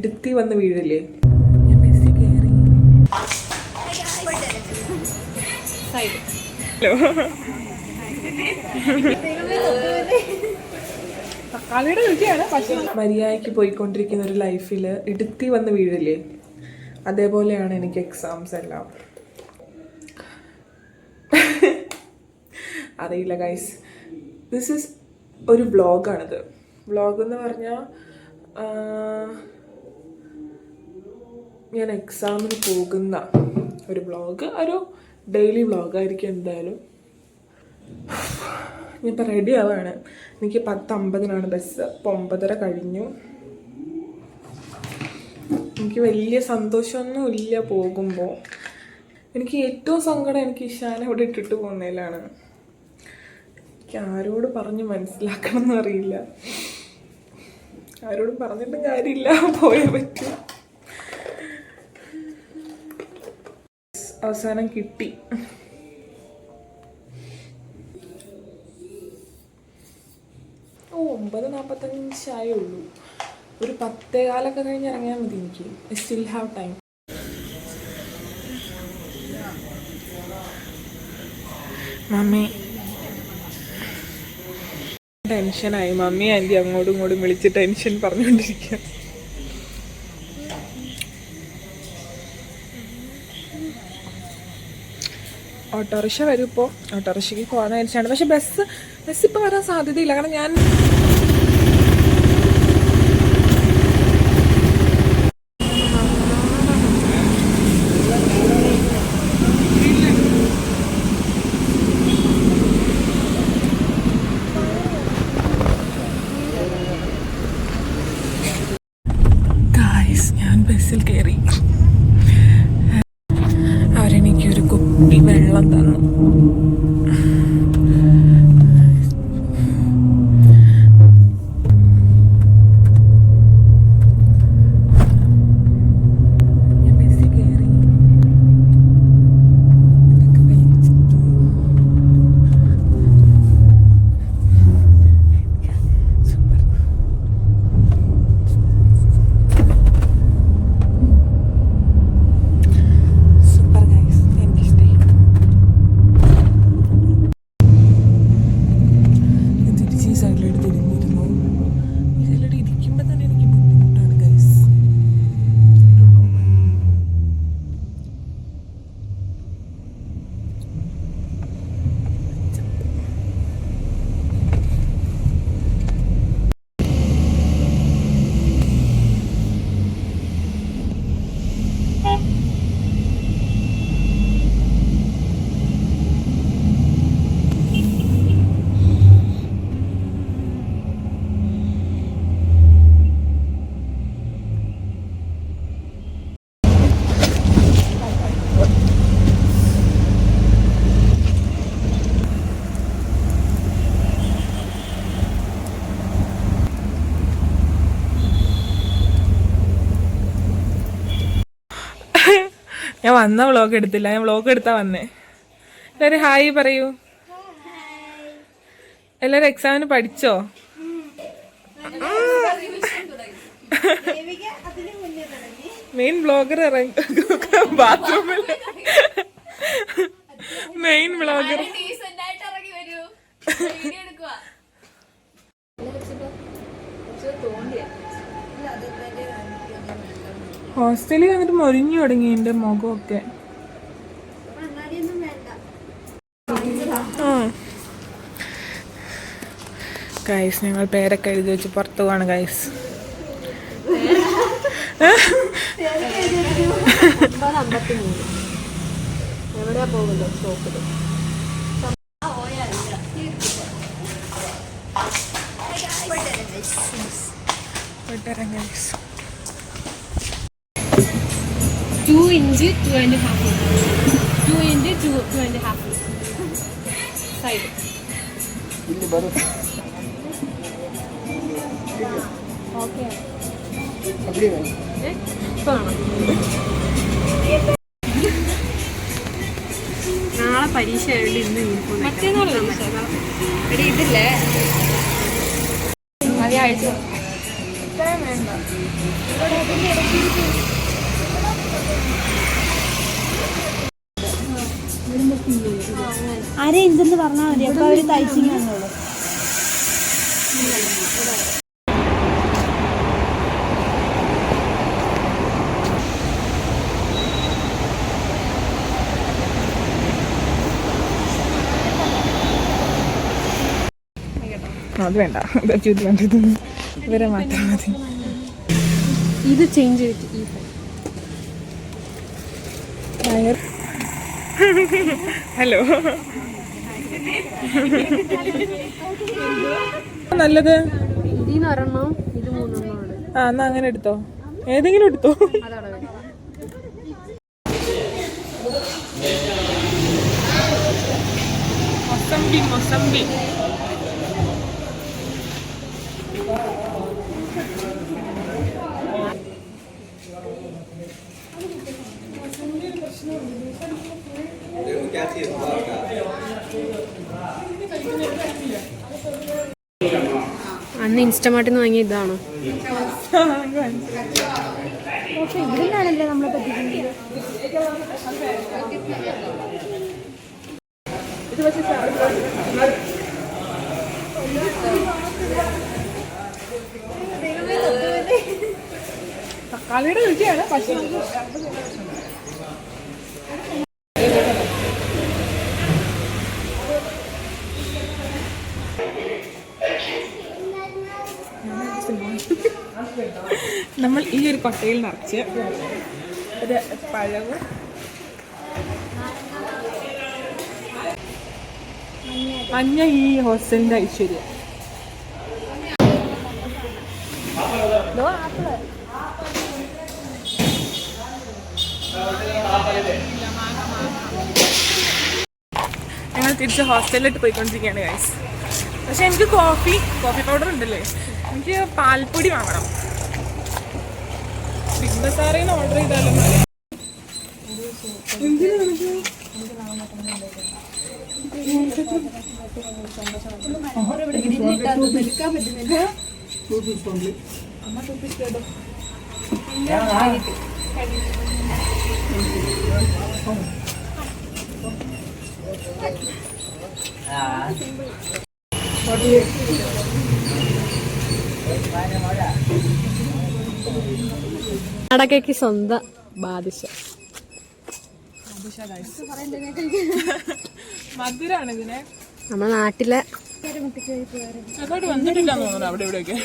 എടുത്തി വന്ന് വീഴില്ലേ? ഞാൻ ബസ്സിൽ കയറി തക്കാളിയുടെ രുചിയാണ് പക്ഷെ മര്യാദയ്ക്ക് പോയിക്കൊണ്ടിരിക്കുന്ന ഒരു ലൈഫിൽ ഇടുത്തി വന്ന് വീഴില്ലേ? അതേപോലെയാണ് എനിക്ക് എക്സാംസ് എല്ലാം. അറിയില്ല ഗൈസ് ദിസ് ഇസ് ഒരു വ്ളോഗാണിത് വ്ളോഗ് എന്ന് പറഞ്ഞാൽ ഞാൻ എക്സാമിന് പോകുന്ന ഒരു വ്ളോഗ് ഒരു ഡെയിലി വ്ളോഗായിരിക്കും എന്തായാലും. ഞാനിപ്പോൾ റെഡി ആവാണ്. എനിക്ക് പത്ത് അമ്പതിനാണ് ബസ് അപ്പോൾ ഒമ്പതര കഴിഞ്ഞു. എനിക്ക് വലിയ സന്തോഷമൊന്നും ഇല്ല പോകുമ്പോൾ എനിക്ക് ഏറ്റവും സങ്കടം എനിക്ക് ഇഷാനെ അവിടെ ഇട്ടിട്ട് പോകുന്നതിലാണ്. എനിക്ക് ആരോട് പറഞ്ഞ് മനസ്സിലാക്കണം എന്നറിയില്ല ആരോടും പറഞ്ഞിട്ടും കാര്യമില്ല. പോയേ പറ്റൂ. അവസാനം കിട്ടി. ഓ ഒമ്പത് നാൽപ്പത്തഞ്ചായേ ഉള്ളൂ. ഒരു പത്തേ കാലൊക്കെ കഴിഞ്ഞ് ഇറങ്ങിയാൽ മതി എനിക്ക്. I still have time mummy. ടെൻഷനായി. മമ്മി ആന്റി അങ്ങോട്ടും ഇങ്ങോട്ടും വിളിച്ച് ടെൻഷൻ പറഞ്ഞുകൊണ്ടിരിക്കുക ഓട്ടോറിക്ഷ വരും ഇപ്പോൾ ഓട്ടോറിക്ഷയ്ക്ക് പോകാൻ വിചാരിച്ചാണ്. പക്ഷെ ബസ് ബസ് ഇപ്പോൾ വരാൻ സാധ്യതയില്ല. കാരണം ഞാൻ ഗായ്സ് ഞാൻ ബസ്സിൽ കയറി അവരെനിക്ക് ഒരു കുപ്പി വെള്ളം തന്നു ഞാൻ ബസ്സിൽ കയറി ഇതൊക്കെ വലിച്ചിട്ടു. സൂപ്പർ സൂപ്പർ ഗൈസ് എനിക്കിഷ്ടായി തിരിച്ച് ഈ സൈഡിലോട്ട് തിരിഞ്ഞിരുന്നു ഈ സൈഡിലോട്ട് ഇരിക്കുമ്പോൾ തന്നെ എനിക്ക് ബുദ്ധിമുട്ടാണ് ഗൈസ് ഞാൻ വന്ന വ്ളോഗ് എടുത്തില്ല. ഞാൻ വ്ളോഗ് എടുത്താ വന്നേ. എല്ലാവരും ഹായ് പറയൂ. എല്ലാവരും എക്സാമിന് പഠിച്ചോ? മെയിൻ ബ്ലോഗർ ഇറങ്ങി. ബാത്റൂമിൽ മെയിൻ ബ്ലോഗർ ഡീസന്റ് ഹോസ്റ്റലിൽ വന്നിട്ട് മൊരിഞ്ഞു തുടങ്ങി എന്റെ മുഖമൊക്കെ. ഗൈസ് ഞങ്ങൾ പേരൊക്കെ എഴുതി വെച്ച് പുറത്തു പോവാണ് ഗൈസ് എവിടെയാ പോകുമല്ലോ two inch two and half two inch to two and half side okay നാളെ പരീക്ഷ ആയതുകൊണ്ട് ഇന്ന് മറ്റന്നാൾ ഇതില്ലേ? മതി അയച്ചു അര ഇഞ്ചെന്ന് പറഞ്ഞാൽ മതി. അപ്പൊ അവർ തയ്ച്ചിങ്ങാന്നുള്ളു അത് വേണ്ട. ഇത് വേണ്ടത്. ഇവരെ മാത്രം മതി. ഇത് ചേഞ്ച് ചെയ്തിട്ട് ഹലോ. നല്ലത്? ആ എന്നാ അങ്ങനെ എടുത്തോ. ഏതെങ്കിലും എടുത്തോ. മൊസംബി മൊസംബി. അന്ന് ഇൻസ്റ്റമാർട്ടിൽ നിന്ന് വാങ്ങിയ ഇതാണോ? തക്കാളിയുടെ രുചിയാണ് പക്ഷെ നമ്മൾ ഈ ഒരു കൊട്ടയിൽ നിറച്ച് ഒരു പഴവും മഞ്ഞ ഈ ഹോസ്റ്റലിന്റെ ഐശ്വര്യം. ഞങ്ങൾ തിരിച്ച് ഹോസ്റ്റലിലോട്ട് പോയിക്കൊണ്ടിരിക്കുകയാണ് ഗൈസ് പക്ഷെ എനിക്ക് കോഫി കോഫി പൗഡർ ഉണ്ടല്ലേ? എനിക്ക് പാൽപ്പൊടി വാങ്ങണം. ബസാറിൽ നിന്ന് ഓർഡർ ചെയ്താലോ എന്തിനാ നിനക്ക്? അടക്കയ്ക്ക് സ്വന്തം ബാദിഷ. മധുരാണ് ഇതിനെ നമ്മുടെ നാട്ടിലെ ഇത്രയും വന്നിട്ടില്ല തോന്നുന്നു അവിടെ ഇവിടെയൊക്കെ.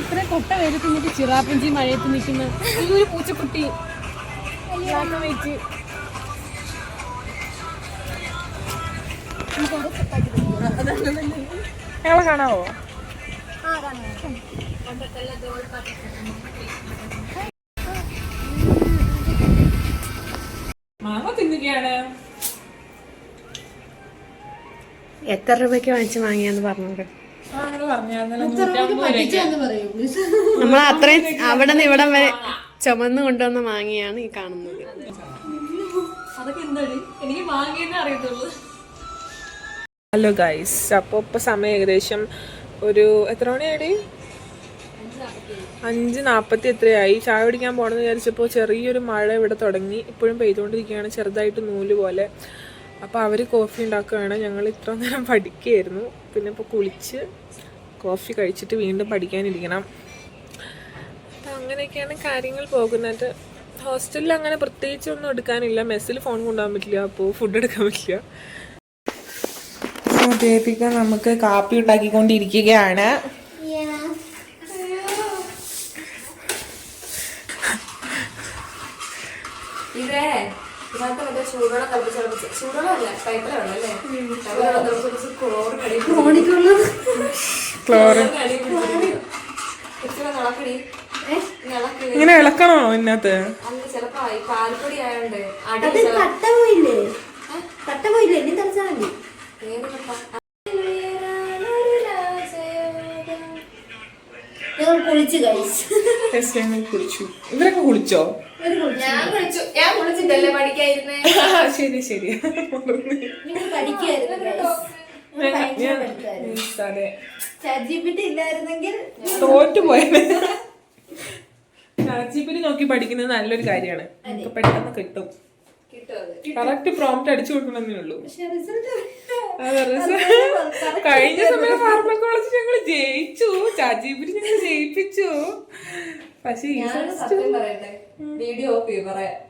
ഇത്ര കൊട്ട വേദത്ത് നിന്നിട്ട് ചിറാപ്പുഞ്ചി മഴയത്ത് നിൽക്കുന്ന ഈ ഒരു പൂച്ചക്കുട്ടി. വെച്ച് ഞങ്ങളെ കാണാവോ? മാങ്ങ തിന്നുകയാണ്. എത്ര രൂപയ്ക്ക് വാങ്ങിച്ച് വാങ്ങിയാന്ന് പറഞ്ഞത്. നമ്മൾ അത്രയും അവിടെ നിന്ന് ഇവിടം വരെ ചുമന്ന് കൊണ്ടുവന്ന് വാങ്ങിയാണ് ഈ കാണുന്നത്. ഹലോ ഗൈസ് അപ്പോൾ ഇപ്പോൾ സമയം ഏകദേശം ഒരു എത്ര മണിയായി അഞ്ച് നാൽപ്പത്തി എത്രയായി. ചായ പിടിക്കാൻ പോകണമെന്ന് വിചാരിച്ചപ്പോൾ ചെറിയൊരു മഴ ഇവിടെ തുടങ്ങി. ഇപ്പോഴും പെയ്തുകൊണ്ടിരിക്കുകയാണ് ചെറുതായിട്ട് നൂൽ പോലെ. അപ്പോൾ അവർ കോഫി ഉണ്ടാക്കുകയാണ്. ഞങ്ങൾ ഇത്ര നേരം പഠിക്കുകയായിരുന്നു. പിന്നെ ഇപ്പോൾ കുളിച്ച് കോഫി കഴിച്ചിട്ട് വീണ്ടും പഠിക്കാനിരിക്കണം. അപ്പം അങ്ങനെയൊക്കെയാണ് കാര്യങ്ങൾ പോകുന്നത്. ഹോസ്റ്റലിൽ അങ്ങനെ പ്രത്യേകിച്ചൊന്നും എടുക്കാനില്ല. മെസ്സിൽ ഫോൺ കൊണ്ടുപോകാൻ പറ്റില്ല. അപ്പോൾ ഫുഡ് എടുക്കാൻ പറ്റില്ല. ദേവിക നമുക്ക് കാപ്പി ഉണ്ടാക്കിക്കൊണ്ടിരിക്കുകയാണ്. ഇതേ ഇതിനകത്ത് മറ്റേ ചൂടുവെള്ളം തിളപ്പിച്ച് തിളപ്പിച്ച്. ചൂടുവെള്ളമല്ല പൈപ്പിലെ വെള്ളം അല്ലേ? പൈപ്പിലെ വെള്ളം തിളപ്പിച്ച് ക്ലോറ് കടി ക്ലോറിൻ. ഇച്ചിരി നിളക്കടി നിളക്കടി ഇങ്ങനെ ഇളക്കണോ ഇതിനകത്ത്? അല്ല ചിലപ്പോ പാൽപ്പൊടി ആയോണ്ട് കട്ട പോയില്ലേ? കട്ട പോയില്ലേ? ഇനി തളിച്ചാൽ മതി. ഏത് കട്ട? ഞങ്ങൾ കുളിച്ച് കഴിച്ചു. ഇവരൊക്കെ കുളിച്ചോ? ഞാൻ കുളിച്ചു. ഞാൻ കുളിച്ചിട്ടല്ലേ പഠിക്കായിരുന്നേ? ശരി ശരി. നിങ്ങൾ പഠിക്കായിരുന്നു തോറ്റു പോയത്. നോക്കി പഠിക്കുന്നത് നല്ലൊരു കാര്യമാണ്. നമുക്ക് പെട്ടെന്ന് കിട്ടും. കറക്റ്റ് പ്രോംപ്റ്റ് അടിച്ചു കൊടുക്കണമെന്നേ ഉള്ളൂ. കഴിഞ്ഞ സമയം ഫാർമക്കോളജി ഞങ്ങൾ ജയിച്ചു. ചാജീപിരി ഞങ്ങൾ ജയിപ്പിച്ചു. പക്ഷെ വീഡിയോ ഓഫ് പറയാം